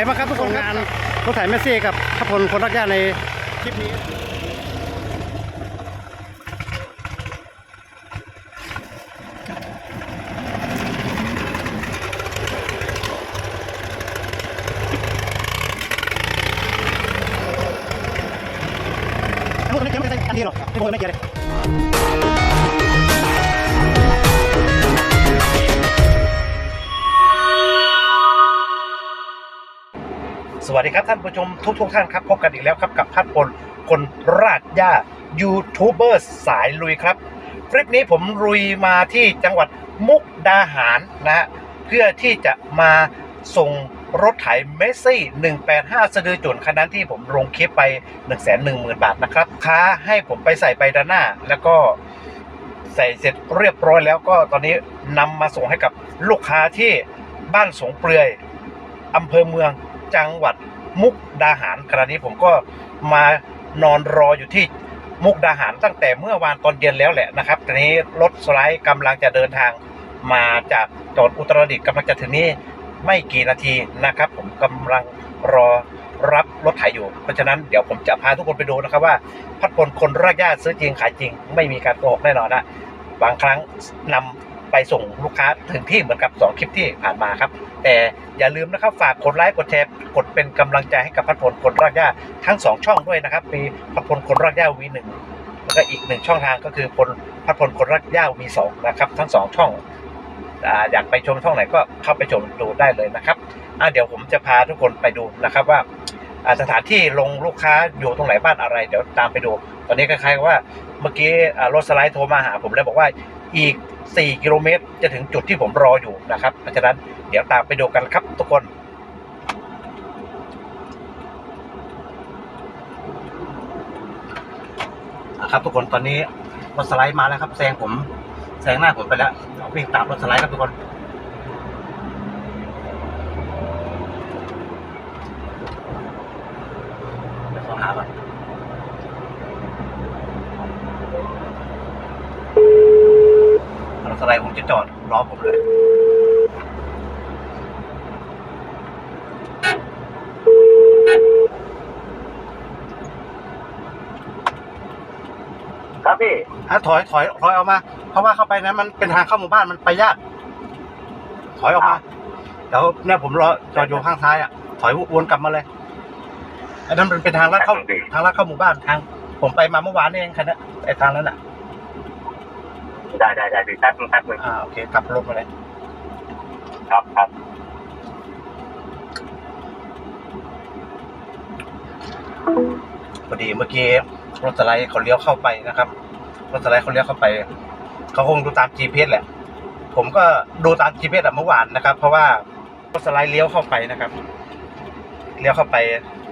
เป็นไงบ้างครับทุกคนงานรถไถแมสซี่กับทัพพลคนรักญาติในคลิปนี้ สวัสดีครับท่านผู้ชมทุกทุกท่านครับ พบกันอีกแล้วครับกับพัดพลคนรากหญ้ายูทูบเบอร์สายลุยครับ คลิปนี้ผมลุยมาที่จังหวัดมุกดาหารนะฮะเพื่อที่จะมาส่งรถไถเมสซี่ 185 สะดือจุนคันนั้นที่ผมลงคลิปไป 1 1 0 0 0 0 บาทนะครับ ค้าให้ผมไปใส่ไปด้านหน้า แล้วก็ใส่เสร็จเรียบร้อยแล้วก็ตอนนี้นำมาส่งให้กับลูกค้าที่บ้านสงเปลือยอำเภอเมืองจังหวัด มุกดาหารขณะนี้ผมก็มานอนรออยู่ที่มุกดาหารตั้งแต่เมื่อวานตอนเย็นแล้วแหละนะครับตอนนี้รถสไลด์กำลังจะเดินทางมาจากจังหวัดอุตรดิตถ์กำลังจะถึงนี่ไม่กี่นาทีนะครับ ผมกำลังรอรับรถไถอยู่ เพราะฉะนั้นเดี๋ยวผมจะพาทุกคนไปดูนะครับว่า พัดพลคนรากหญ้าซื้อจริงขายจริง ไม่มีการโกหกแน่นอนนะบางครั้งนำ ไปส่งลูกค้าถึงที่เหมือนกับสองคลิปที่ผ่านมาครับ แต่อย่าลืมนะครับฝากกดไลค์กดแชร์กดเป็นกำลังใจให้กับพัดพลคนรากหญ้าทั้งสองช่องด้วยนะครับมีพัดพลคนรากหญ้าวีหนึ่งแล้วก็อีกหนึ่งช่องทางก็คือพลพัดพลคนรากหญ้าวีสองนะครับทั้งสองช่องอยากไปชมช่องไหนก็เข้าไปชมดูได้เลยนะครับเดี๋ยวผมจะพาทุกคนไปดูนะครับว่าสถานที่ลงลูกค้าอยู่ตรงไหนบ้านอะไร เดี๋ยวตามไปดู ตอนนี้คล้ายๆว่าเมื่อกี้รถสไลด์โทรมาหาผมแล้วบอกว่า อีก 4 กิโลเมตร จะถึงจุดที่ผมรออยู่นะครับ เพราะฉะนั้นเดี๋ยวตามไปดูกันครับทุกคนนะครับทุกคนตอนนี้รถสไลด์มาแล้วครับแซงผมแซงหน้าผมไปแล้วเดี๋ยววิ่งตามรถสไลด์ครับทุกคนเดี๋ยวขอหาก่อนรถสไลด์ผม จะจอดรอผมเลยครับพี่อะถอยถอยถอยออกมา เพราะว่าเข้าไปนั้นมันเป็นทางเข้าหมู่บ้านมันไปยาก ถอยออกมาเดี๋ยวเนี่ยผมรอจอดอยู่ข้างท้ายอะ ถอยวนกลับมาเลยอันนั้นมันเป็นทางลัดเข้าทางลัดเข้าหมู่บ้านทาง ผมไปมาเมื่อวานนี่เองคันนี้ไอ้ทางนั้นอะ ได้ได้ได้พี่แป๊บนึงแป๊บนึงอ่าโอเคกลับรถมาเลยครับครับพอดีเมื่อกี้รถสไลด์เขาเลี้ยวเข้าไปนะครับรถสไลด์เขาเลี้ยวเข้าไปเขาคงดูตาม GPS แหละ ผมก็ดูตาม GPS อะเมื่อวานนะครับ เพราะว่ารถสไลด์เลี้ยวเข้าไปนะครับเลี้ยวเข้าไป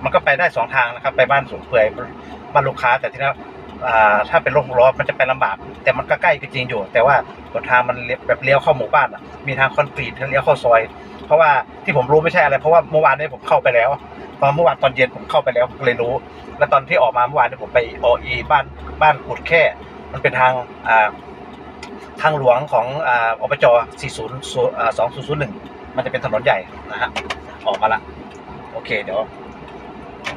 มันก็ไปได้สองทางนะครับ ไปบ้านสวนเปื่อยบ้านลูกค้าแต่ทีนี้อ่า ถ้าเป็นรถหกล้อมันจะไปลำบาก แต่มันก็ใกล้จริงอยู่ แต่ว่าหนทางมันแบบเลี้ยวเข้าหมู่บ้านอะมีทางคอนกรีตเลี้ยวเข้าซอย เพราะว่าที่ผมรู้ไม่ใช่อะไร เพราะว่าเมื่อวานนี้ผมเข้าไปแล้ว ตอนเมื่อวานตอนเย็นผมเข้าไปแล้วเลยรู้ แล้วตอนที่ออกมาเมื่อวานนี่ผมไปออีบ้านบ้านกุดแค่ มันเป็นทางอ่าทางหลวงของอ่าอบจ 40 2001 มันจะเป็นถนนใหญ่นะฮะ ออกมาละ โอเค เดี๋ยว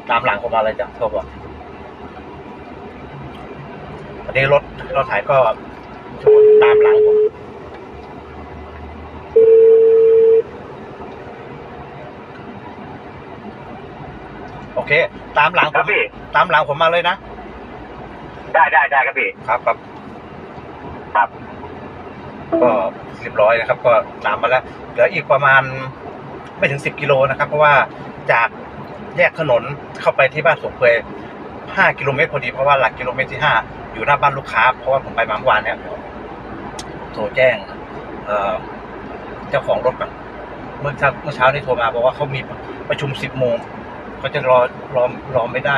ตามหลังผมมาเลยจ้ะโทรบอก วันนี้รถรถถ่ายก็ชนตามหลังผมโอเค ตามหลังคผรับมพี่ ตามหลังผมมาเลยนะ ได้ได้ได้ครับพี่ ครับครับครับ ก็เรียบร้อยนะครับ ก็ตามมาแล้วเหลืออีกประมาณไม่ถึงสิบกิโลนะครับ เพราะว่าจากแยกถนนเข้าไปที่บ้านสวนเปยห้ากิโลเมตรพอดีเพราะว่าหลักกิโลเมตรที่ห้า อยู่หน้าบ้านลูกค้า เพราะว่าผมไปมาเมื่อวานเนี่ยโทรแจ้งเจ้าของรถก่อนเมื่อเช้าเมื่อเช้านี้โทรมาบอกว่าเขามีประชุมสิบโมงเขาจะรอรอรอไม่ได้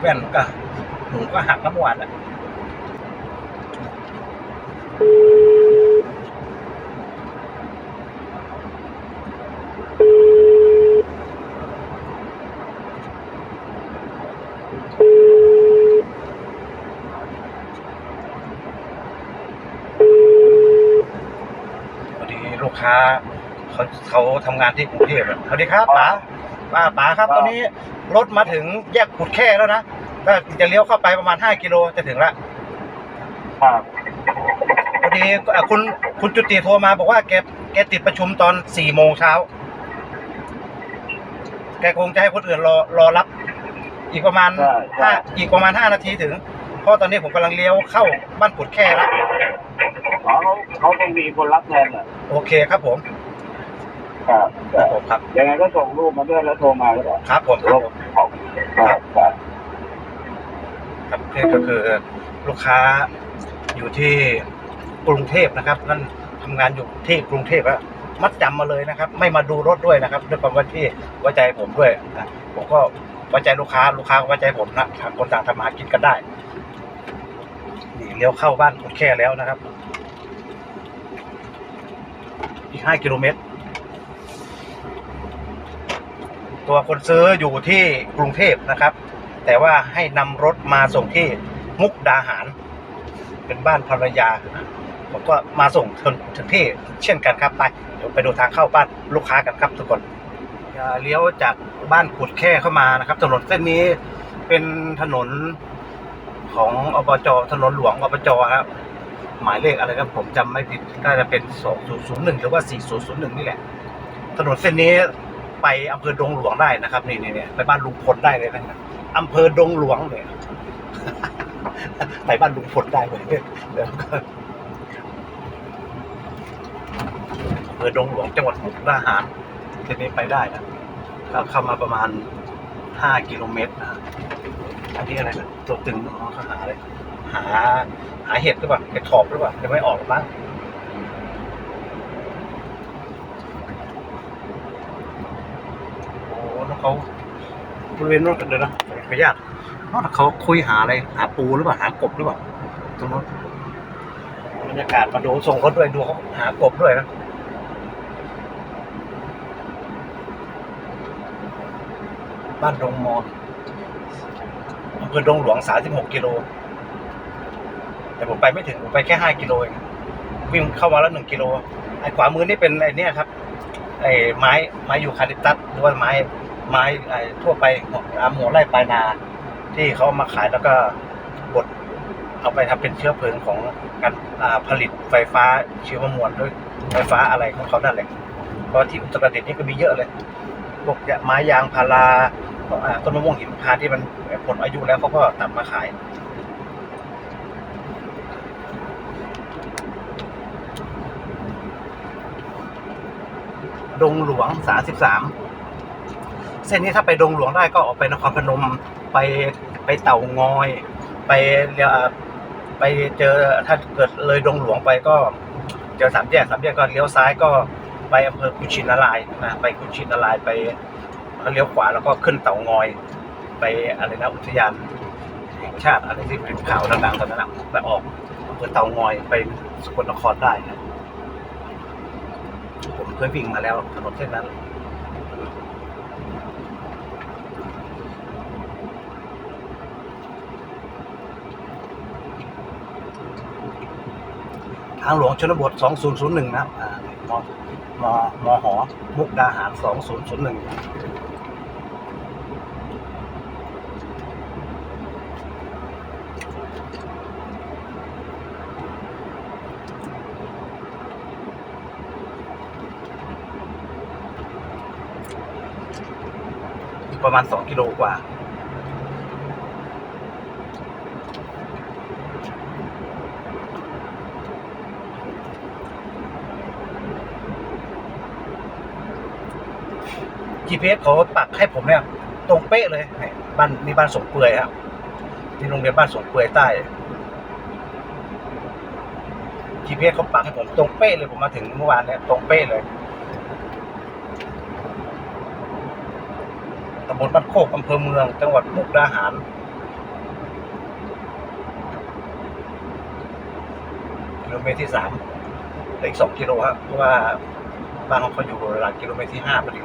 แว่นก็หนูก็หักน้ำหวานอะ ค้าเขาเขา ทำงานที่กรุงเทพอะสวัสดีครับป๋าป้าป๋าครับ ตอนนี้รถมาถึงแยกกุดแค่แล้วนะก็จะเลี้ยวเข้าไปประมาณ 5 กิโลจะถึงละครับพอดีอะคุณคุณจุติโทรมาบอกว่าแกแกติดประชุมตอนสี่โมงเช้า แกคงจะให้คนอื่นรอรอรับ อีกประมาณห้าอีกประมาณห้านาทีถึง เพราะตอนนี้ผมกำลังเลี้ยวเข้าบ้านกุดแค่แล้วอ๋อเขาเขาคงมีคนรับแทนอะโอเคครับผม ครับครับผมครับ ยังไงก็ส่งรูปมาด้วยแล้วโทรมาก็ได้ครับผมครับผมของครับครับครับนี่ก็คือลูกค้าอยู่ที่กรุงเทพนะครับนั่นทำงานอยู่ที่กรุงเทพอะมัดจำมาเลยนะครับ ไม่มาดูรถด้วยนะครับด้วยความว่าที่ไว้ใจผมด้วยนะผมก็ไว้ใจลูกค้าลูกค้าก็ไว้ใจผมนะต่างคนต่างทำมาหากินกันได้นี่เลี้ยวเข้าบ้านกุดแค่แล้วนะครับ อีกห้ากิโลเมตร ตัวคนซื้ออยู่ที่กรุงเทพนะครับ แต่ว่าให้นำรถมาส่งที่มุกดาหาร เป็นบ้านภรรยา ผมก็มาส่งถึงถึงที่เช่นกันครับไปเดี๋ยวไปดูทางเข้าบ้านลูกค้ากันครับทุกคนเลี้ยวจากบ้านกุดแค่เข้ามานะครับ ถนนเส้นนี้เป็นถนนของอบจถนนหลวงอบจครับหมายเลขอะไรครับผมจำไม่ผิดน่าจะเป็น 2001 หรือว่า 4001 นี่แหละ ถนนเส้นนี้ ไปอำเภอดงหลวงได้นะครับนี่นี่ไปบ้านลุงพลได้เลยนะครับอำเภอดงหลวงเนี่ยไปบ้านลุงพลได้เลยเดี๋ยวก็อำเภอดงหลวงจังหวัดมุกดาหารเส้นนี้ไปได้นะเข้ามาประมาณ5กิโลเมตรนะอันนี้อะไรนะตัวตึงอ๋อเขาหาอะไรหาหาเห็ดหรือเปล่าเห็ดถอบหรือเปล่ายังไม่ออกหรือมั้งโอ้แล้ว เขาบริเวณนู้นเดี๋ยวนะขออนุญาตนอกจากเขาคุยหาอะไรหาปูหรือเปล่าหากบหรือเปล่าตรงนู้นบรรยากาศมาดูส่งรถด้วยดูเขาหากบด้วยนะบ้านดงมอนอำเภอดงหลวง 36 กิโล แต่ผมไปไม่ถึง ผมไปแค่ห้ากิโลเองวิ่งเข้ามาแล้วหนึ่งกิโล ไอ้ขวามือนี่เป็นไอ้เนี่ยครับ ไอ้ไม้ ไม้ยูคาลิปตัสหรือว่าไม้ ไม้ไอ้ทั่วไปตามหัวไร่ปลายนา ที่เขาเอามาขายแล้วก็บดเอาไปทำเป็นเชื้อเพลิงของการผลิตไฟฟ้าชีวมวลด้วยไฟฟ้าอะไรของเขานั่นแหละเพราะที่อุตรดิตถ์นี่ก็มีเยอะเลยพวกไม้ยางพาราต้นมะม่วงหิมพานต์ที่มันผลอายุแล้วเขาก็ตัดมาขายดงหลวงสาสิบสาม ส้นนี้ถ้าไปดงหลวงได้ก็ออกไปนครพนมไปไปเต่างอย ไปเรียไปเจอถ้าเกิดเลยดงหลวงไปก็เจอสามแยกสามแยกก็เลี้ยวซ้ายก็ไปอำเภอกุชินารายนะไปกุชินารายไปเลี้ยวขวาแล้วก็ขึ้นเต่างอย ไปอะไรนะอุทยานแห่งชาติอะไรที่เป็นข่าวดังๆตอนนั้นนะไปออกอำเภอเต่างอยไปสกลนครได้นะผมเคยวิ่งมาแล้วถนนเส้นนั้น ทางหลวงชนบท 2001 นะครับอ่ามมมหมุกดาหาร 2001ประมาณ 2 กิโลกว่า GPS เขาปักให้ผมเนี่ย ตรงเป๊ะเลยบ้านนี่บ้านสงเปื่อยครับที่โรงเรียนบ้านสงเปื่อยใต้ GPS เขาปักให้ผมตรงเป๊ะเลยผมมาถึงเมื่อวานเนี่ยตรงเป๊ะเลยตำบลบ้านโคกอำเภอเมือง จังหวัดมุกดาหารกิโลเมตรที่สามอีกสองกิโลครับเพราะว่าบ้านของเขาอยู่หลังกิโลเมตรที่ห้าพอดี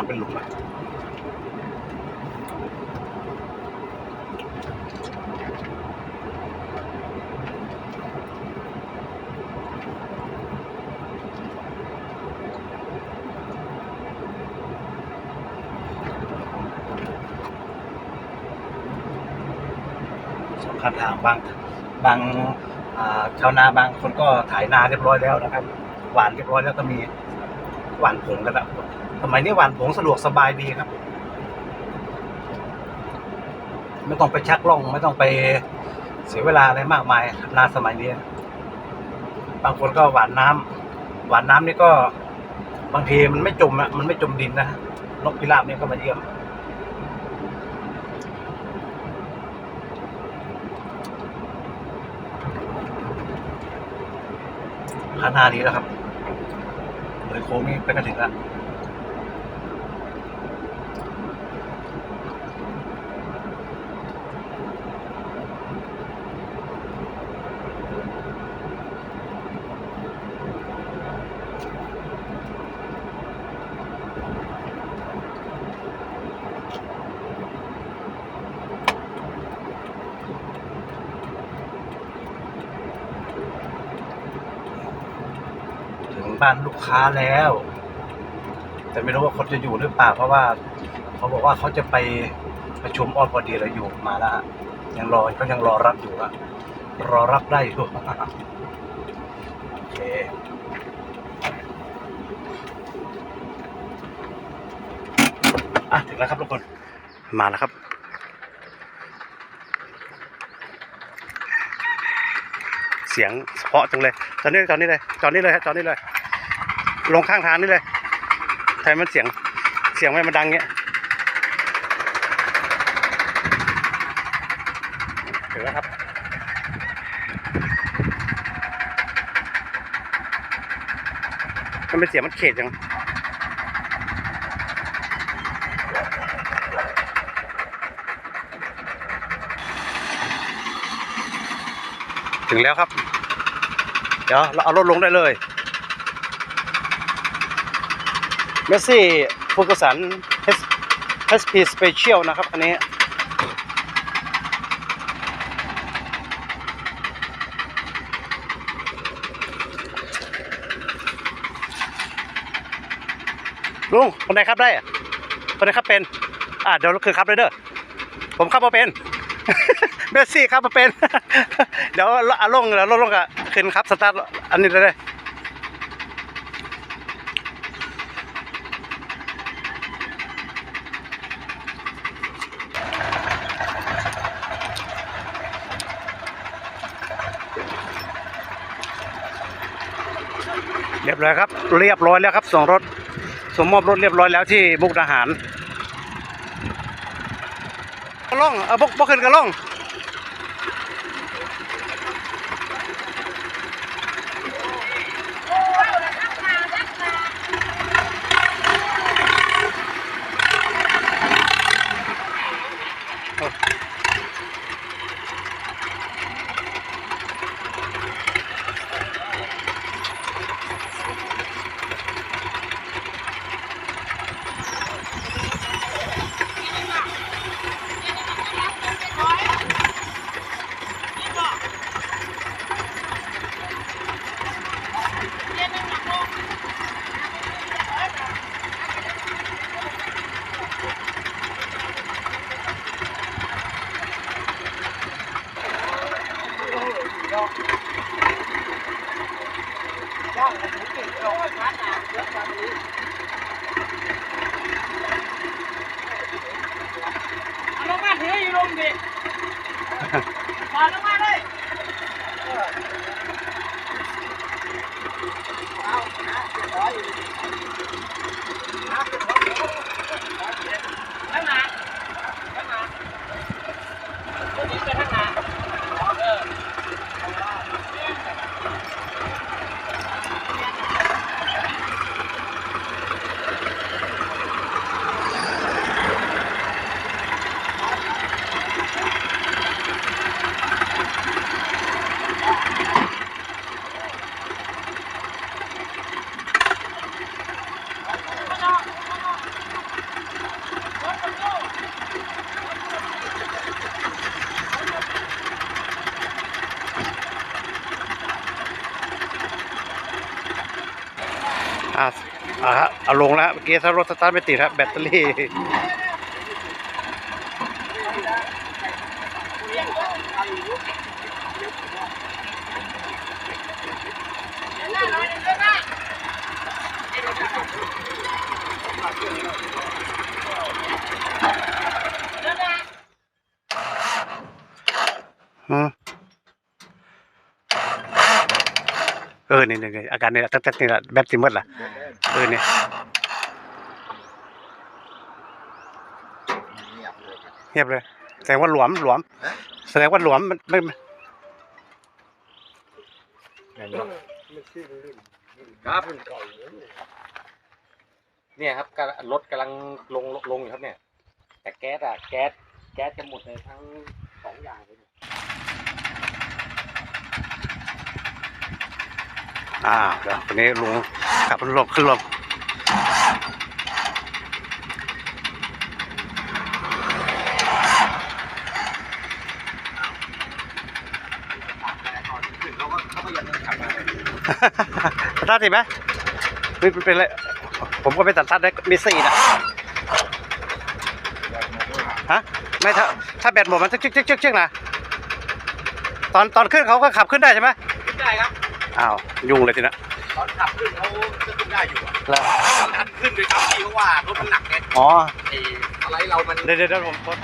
างเป็นหลุมอะสองข้างทางบางบางชาวนาบางคนก็ถ่ายนาเรียบร้อยแล้วนะครับ หวานเรียบร้อยแล้วก็มีหวานผงกันล้ว สมัยนี้หวานผงสะดวกสบายดีครับ ไม่ต้องไปชักล่องไม่ต้องไปเสียเวลาอะไรมากมายนาสมัยนี้ บางคนก็หวานน้ำหวานน้ำนี่ก็ บางทีมันไม่จมอะมันไม่จมดินนะนกพิราบเนี่ยก็มาเยี่ยมขานาดีแล้วครับเลยโค้งนี่ไปกันถึงแล้ว บ้านลูกค้าแล้ว แต่ไม่รู้ว่าคนจะอยู่หรือเปล่าเพราะว่า เขาบอกว่าเขาจะไปประชุมออนพอดีแล้วอยู่มาแล้วะยังรอก็ยังรอรับอยู่อะรอรับได้อยู่โอเคอะถึงแล้วครับทุกคนมาแล้วครับเสียงเพาะจังเลยจอดนี่จอดนี่เลยจอดนี่เลยฮะจอดนี่เลย ลงข้างทางนี่เลยทำไมมันเสียง เสียงไม่มันดังเงี้ยถึงแล้วครับมันเป็นเสียงมันเขตจังถึงแล้วครับ เดี๋ยวเราเอารถลงได้เลย เมสซี่ฟูกสัน SP Special นะครับ อันนี้ ลุงคนไหนครับได้คนไหนครับเป็น อ่าเดี๋ยวคือครับเลยเด้อผมขับมาเป็นเมสซี่ครับมาเป็น เดี๋ยวอาลงเดี๋ยวลงลงอะขึ้นครับสตาร์ทอันนี้เลย รียบร้อยครับ เรียบร้อยแล้วครับส่งรถสมมอบรถเรียบร้อยแล้วที่บุกทหารกระล่องเอาบกบกขึ้นกระล่อง เมื่อกี้ถ้ารถสตาร์ทไม่ติดครับแบตเตอรี่อืมเออนี่นี่นี่อาการนี่แหละตั้งแต่นี่แหละแบตสิหมดละเออเนี่ย เงียบเลย แสดงว่าหลวมหลวม แสดงว่าหลวมมันไม่ไม่ครับเนี่ยครับกำลังรถกำลังลงลงอยู่ครับเนี่ย แต่แก๊สอะแก๊สแก๊สจะหมดเลยทั้งสองอย่างเลยเนี่ยอ่าเดี๋ยววันนี้ลุงขับรถลงขึ้นลง สตาร์ทติดไหมไม่เป็นไรผมก็ไปตัดตัดได้มีสี่นะฮะไม่ถ้าถ้าแบตหมดมันจะชึกชึกชึกชึกนะตอนตอนขึ้นเขาก็ขับขึ้นได้ใช่ไหมขึ้นได้ครับอ้าวยุ่งเลยทีนะตอนขับขึ้นเขาจะขึ้นได้อยู่อะแล้วดันขึ้นด้วยครับพี่เพราะว่ารถมันหนักไงอ๋อไอ้อะไรเรามันเดี๋ยวเดี๋ยวเดี๋ยวผม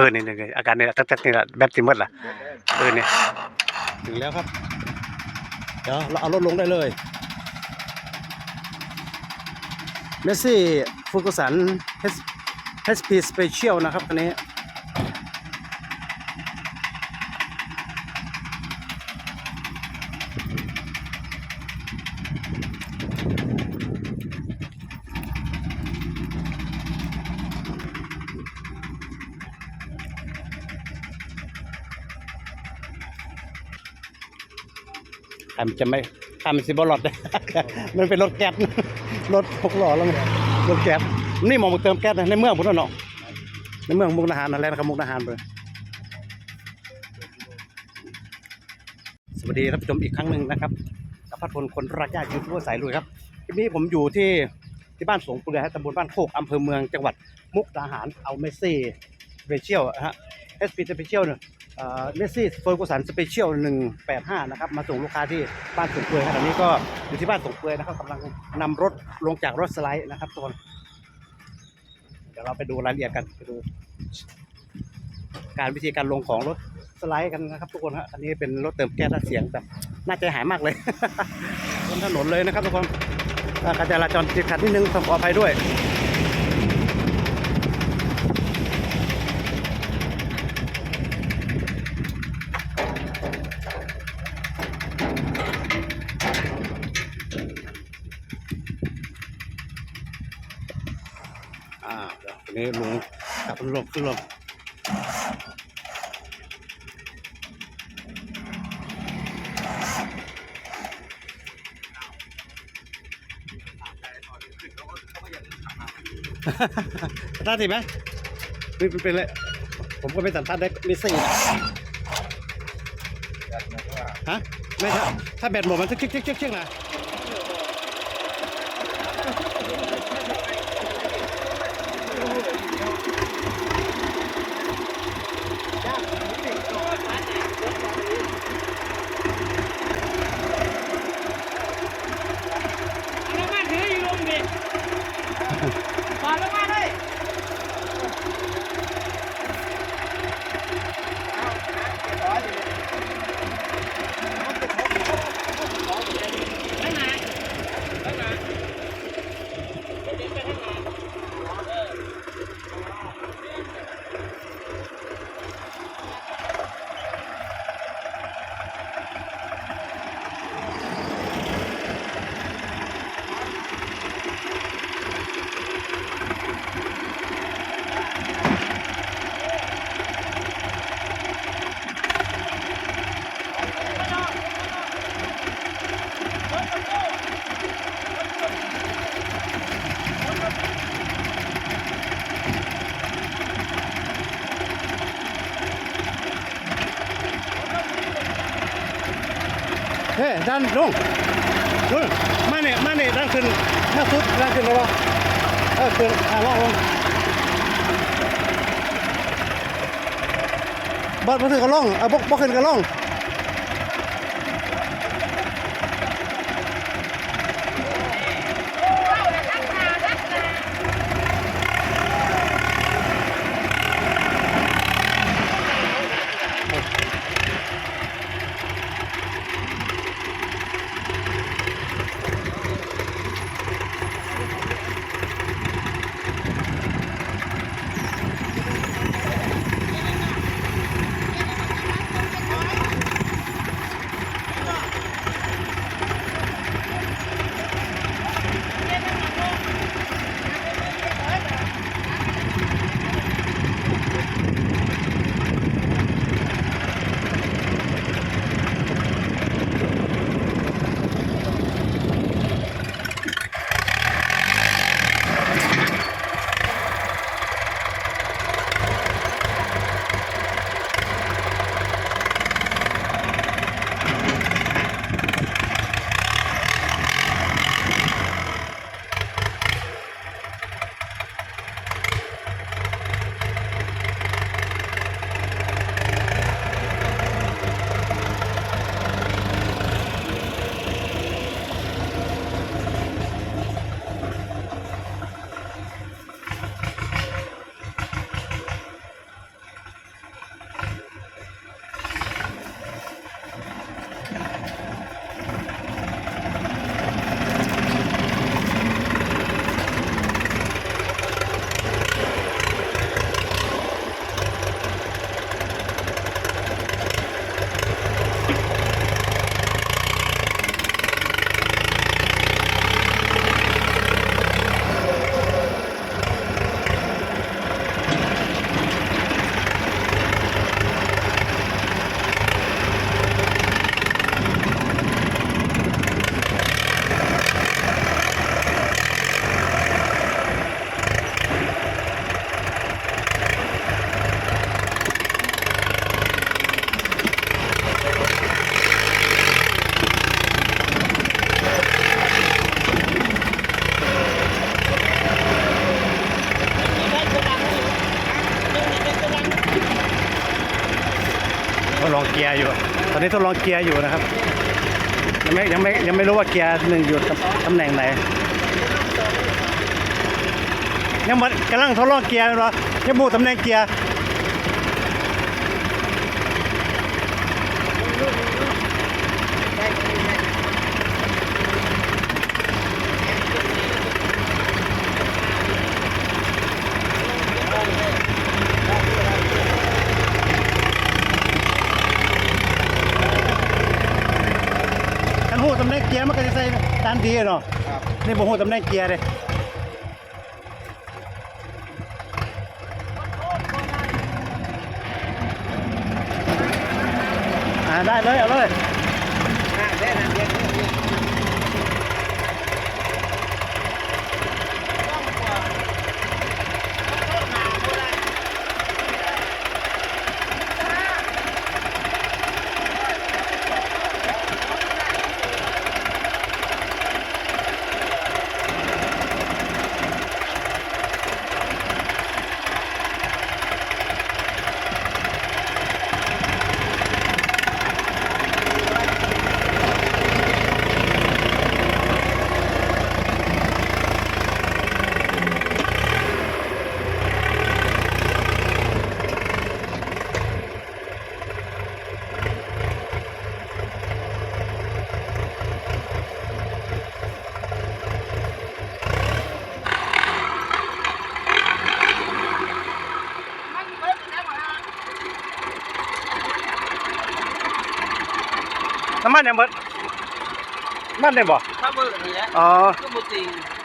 เออนี่นี่นี่อาการเนี่แหละตั้งแต่นี่แหละแบตสิหมดล่ะเออเนี่ยถึงแล้วครับ เดี๋ยวเราเอารถลงได้เลย เมสซี่ฟูกุสัน HP Special นะครับอันนี้ ใครมันจะไม่ใครมันสิบรอดมันเป็นรถแก๊สรถหกล้อแล้วไงรถแก๊สนี่มองมาเติมแก๊สในเมืองพุ่นนะเนาะในเมืองมุกดาหารนั่นแหละนะครับมุกดาหารเลยสวัสดีท่านผู้ชมอีกครั้งหนึ่งนะครับกับพัฒพลคนรักญาติยูทูบเบอร์สายลุยครับคลิปนี้ผมอยู่ที่ที่บ้านสงเปลือยตำบลบ้านโคกอำเภอเมืองจังหวัดมุกดาหารเอาเมซี่เปเชียลฮะเอสพีเปเชียลเนี่ย เมสซี่เฟอร์กูสันสเปเชียล185 นะครับ มาส่งลูกค้าที่บ้านสงเปลือยครับอันนี้ก็อยู่ที่บ้านสงเปลือยนะครับกำลังนำรถลงจากรถสไลด์นะครับทุกคนเดี๋ยวเราไปดูรายละเอียดกันไปดู การวิธีการลงของรถสไลด์กันนะครับ ทุกคนฮะอันนี้เป็นรถเติมแก๊สและเสียงแบบน่าใจหายมากเลยบนถนนเลยนะครับทุกคนการจราจรติดขัดนิดนึงต้องขออภัยด้วย อ่า เดี๋ยววันนี้ลุงขับรถลงขึ้นลงสตาร์ทติดไหมไม่เป็นไรผมก็ไปตัดตัดได้มีสี่นะฮะ ไม่ถ้าถ้าแบตหมดมันจะชึกชึกชึกชึกนะ แล้วมาถืออยู่ลงดิปาแล้วมาเลยไปไหนไปไหน เฮ้ยดันลงลงมาเนี่ยมาเนี่ยดันขึ้นมาสุดดันขึ้นแล้ววะเออขึ้นอ่าลองลงบอสมาถึงก็ลงเอาบกบกขึ้นก็ลง อนนี้ทดลองเกียร์อยู่นะครับ ยังไม่ยังไม่ยังไม่รู้ว่าเกียร์หนึ่งอยู่ตำตำแหน่งไหน ยังมันกำลังทดลองเกียร์เหรอยังบูตำแหน่งเกียร์ ท่านหูตำแหน่งเกียร์มันก็จะใส่ ตามดีอะเนาะนี่ผมหูตำแหน่งเกียร์เลยอ่าได้เลยเอาเลยน้ำมันยัง เบิดน้ำมันได้บ่ถ้าเบอร์นี่แหละอ๋อ ก็บุตรีอ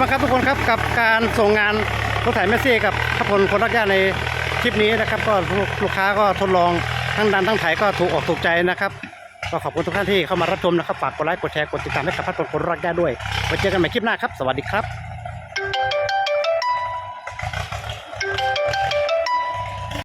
บ้างครับทุกคนครับกับการส่งงานรถไถแมสซี่กับขับพลคนรักย่าในคลิปนี้นะครับ ก็ลูกค้าก็ทดลองทั้งดันทั้งไถก็ถูกออกถูกใจนะครับก็ขอบคุณทุกท่านที่เข้ามารับชมนะครับ ฝากกดไลค์กดแชร์กดติดตามให้กับพระพลคนรักย่าด้วยไว้เจอกันใหม่คลิปหน้าครับ สวัสดีครับ